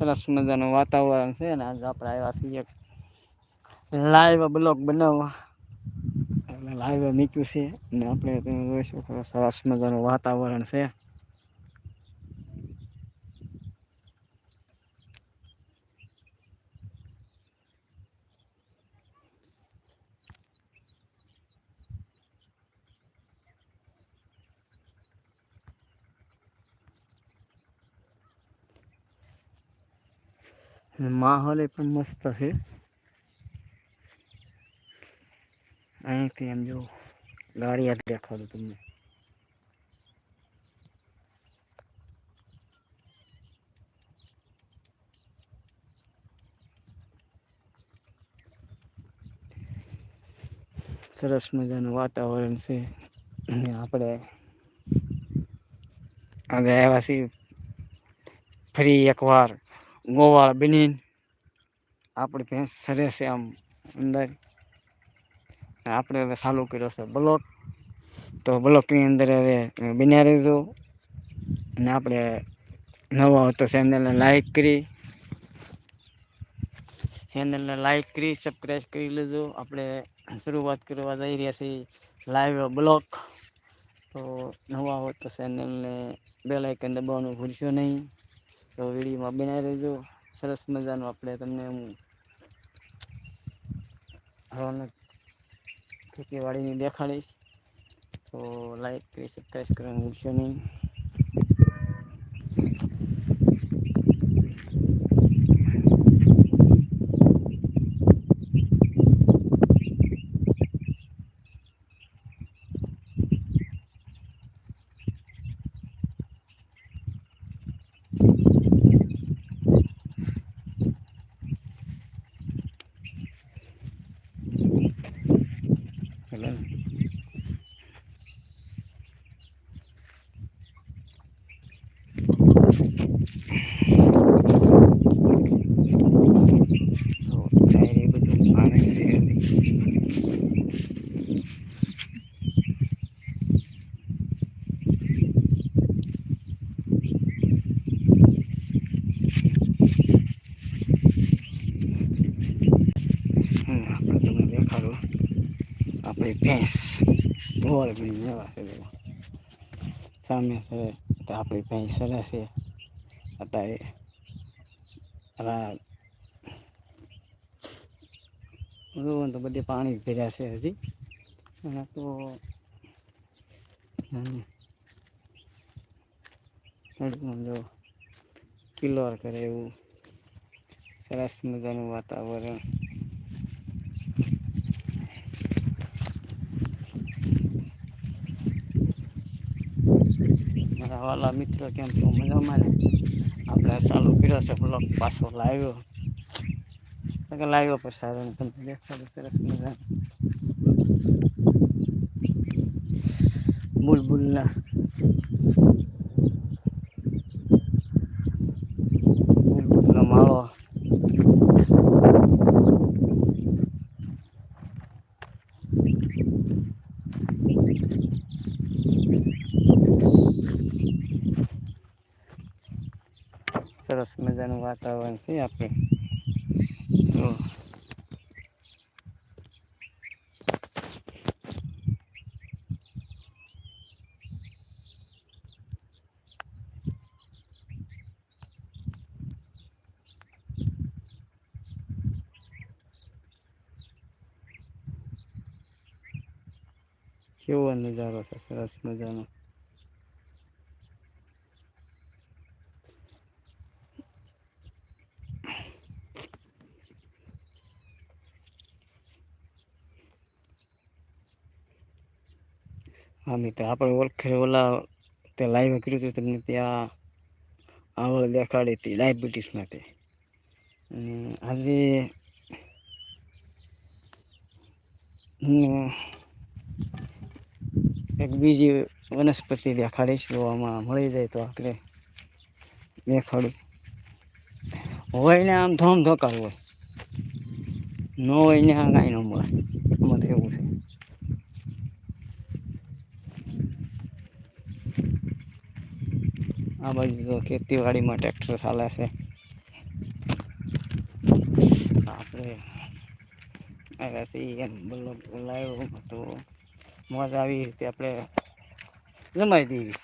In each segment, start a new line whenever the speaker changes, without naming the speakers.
સરસ મજાનું વાતાવરણ છે ને આજે આપણે આવ્યા છીએ લાઈવ બ્લોગ બનાવવા. લાઈવ મૂક્યું છે ને આપણે તમે જોઈ શકો સરસ મજાનું વાતાવરણ છે. અને માહોલ પણ મસ્ત છે. અહીંથી એમ જો ગાડી યાદ દેખાડું તમને. સરસ મજાનું વાતાવરણ છે. અને આપણે આગળ આવ્યા છીએ. ફરી એકવાર. ગોવાળ બનીને આપણી ભેંસ સરે છે આમ અંદર. આપણે હવે ચાલુ કર્યો છે બ્લોક તો બ્લોકની અંદર હવે બન્યા રહેજો. અને આપણે નવા હોય તો ચેનલને લાઈક કરી, ચેનલને લાઈક કરી, સબસ્ક્રાઈબ કરી લેજો. આપણે શરૂઆત કરવા જઈ રહ્યા છીએ લાઈવ બ્લોક તો નવા હોય તો ચેનલને બે લાઇકન દબાવવાનું ભૂલશો નહીં. તો વિડીયોમાં બનાવી રહેજો સરસ મજાનું આપણે તમને હું હવાને ખેતીવાડીની દેખાડીશ. તો લાઈક કરી સબસ્ક્રાઈબ કરવાનું ભૂલશો નહીં એટલે તો સાઈડ એ બધું પાણી છે હજી. હમ, આપણે તમને દેખાડું આપણી ભેંસ ગોળ બની એવા છે બધા. સામે છે તો આપણી ભેંસ સરસ છે અત્યારે રા જુઓ તો બધે પાણી ભેર્યા છે હજી અને તો. જો કિલોર કરે એવું સરસ મજાનું વાતાવરણ મારા વાલા મિત્રો કેમ છો? મજામાં ને? આપણે ચાલુ કર્યો છે બ્લોક પાછો લાવ્યો. લાવ્યો પર સારો તમને દેખાડો, સરસ મજા બુલબુલનો માળો સરસ મજાનું વાતાવરણ છે આપણે કેવો નજારો છે સરસ મજાનો. હા, મિત્ર, આપણે ઓળખે ઓલા તે લાઈવ કર્યું હતું તમને ત્યાં આવળ દેખાડી હતી ડાયાબિટીસ માટે. આજે એક બીજી વનસ્પતિ દેખાડીશ આમાં મળી જાય તો આપણે દેખાડું. હોય ને આમ ધોમ ધોકાર હોય. ન હોય ને આ કાંઈ ન મળે તો એવું છે. આ બાજુ તો ખેતીવાડીમાં ટ્રેક્ટર ચાલે છે. આવ્યાથી એમ બ્લોગ લાવ્યો તો મોજ આવી રીતે આપણે જમાઈ દેવી.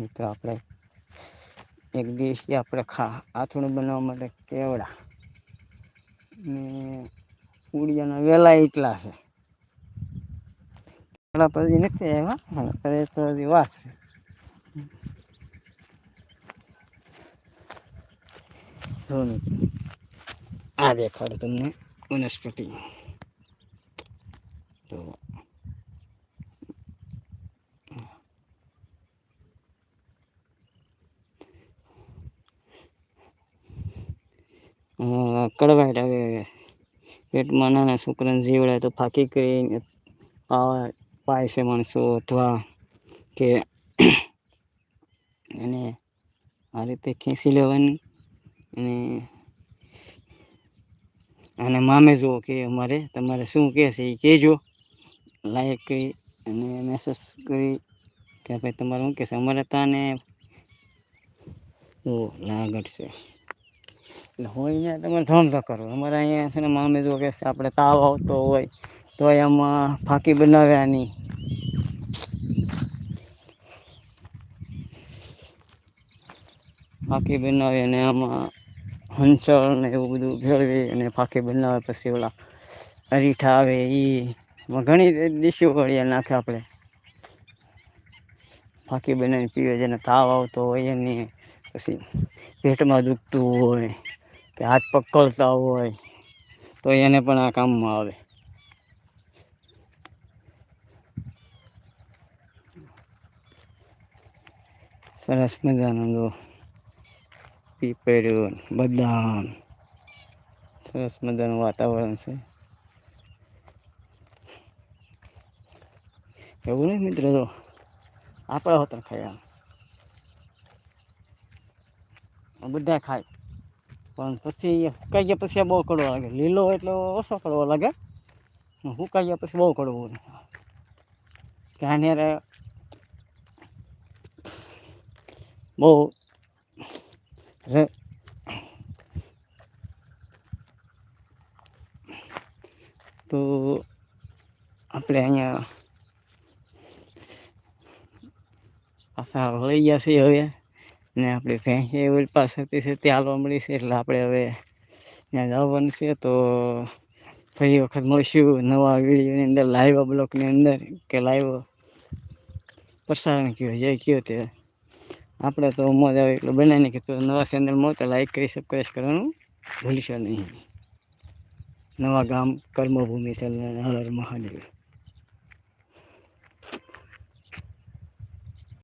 મિત્રો, આપણે એક દિવસ આપણે ખા આથણું બનાવવા માટે કેવડા. ઉડિયાના વેલા એટલા છે. પેલા તો હજી નથી આવ્યા અત્યારે તો હજી વાત છે. આ દેખાડો તમને વનસ્પતિ. તો અ, કડવાટ આવે પેટમાં નાના છોકરાને જીવડાય તો ફાંકી કરીને પાવા પાય છે માણસો અથવા કે એને આ રીતે ખેંચી લેવાની અને અને મામે જુઓ કે અમારે, તમારે શું કહે છે એ કહેજો. લાઈક કરી અને મેસેજ કરી કે ભાઈ તમારે શું કહેશે અમારે તાને ઓ લાગટ છે. એટલે હોય ને તમે ધંધો કરો. અમારે અહીંયા છે ને મામે જો કે આપણે તાવ આવતો હોય તો એમાં ફાંકી બનાવ્યાની. ફાંકી બનાવી અને આમાં હંસળ ને એવું બધું ભેળવી અને ફાંકી બનાવે પછી ઓલા અરીઠા આવે એ ઘણી ડીશો વળીએ નાખે આપણે. ફાંકી બનાવીને પીવે જેને તાવ આવતો હોય એની પછી પેટમાં દુખતું હોય. કે હાથ પકડતા હોય તો એને પણ આ કામમાં આવે. સરસ મજાનું જો બદામ. સરસ મજાનું વાતાવરણ છે. એવું નહીં મિત્ર જો, આપણા હોતર ખાય આમ. બધા ખાય. પણ પછી સુકાઈ ગયા પછી આ બહુ કડવો લાગે. લીલો એટલે ઓછો કડવો લાગે. સુકાઈ ગયા પછી બહુ કડવો ત્યાં યારે બહુ રે તો આપણે અહીંયા પાછા વળી ગયા છીએ હવે. ને આપણે ભેંસે ઓલી પાછળથી છે તે હાલવા મળી છે એટલે આપણે હવે ત્યાં જવાનું છે તો ફરી વખત મળીશું નવા વિડીયોની અંદર લાઈવ બ્લોકની અંદર કે લાઈવ પ્રસારણ કયો, જે કયો તે. આપણે તો મોજ આવે એટલું બનાવીને તો નવા ચેનલમાં તો લાઈક કરી સબસ્ક્રાઈબ કરવાનું ભૂલશો નહીં. નવા ગામ, કર્મભૂમિ ચેનલ હર મહાદેવ.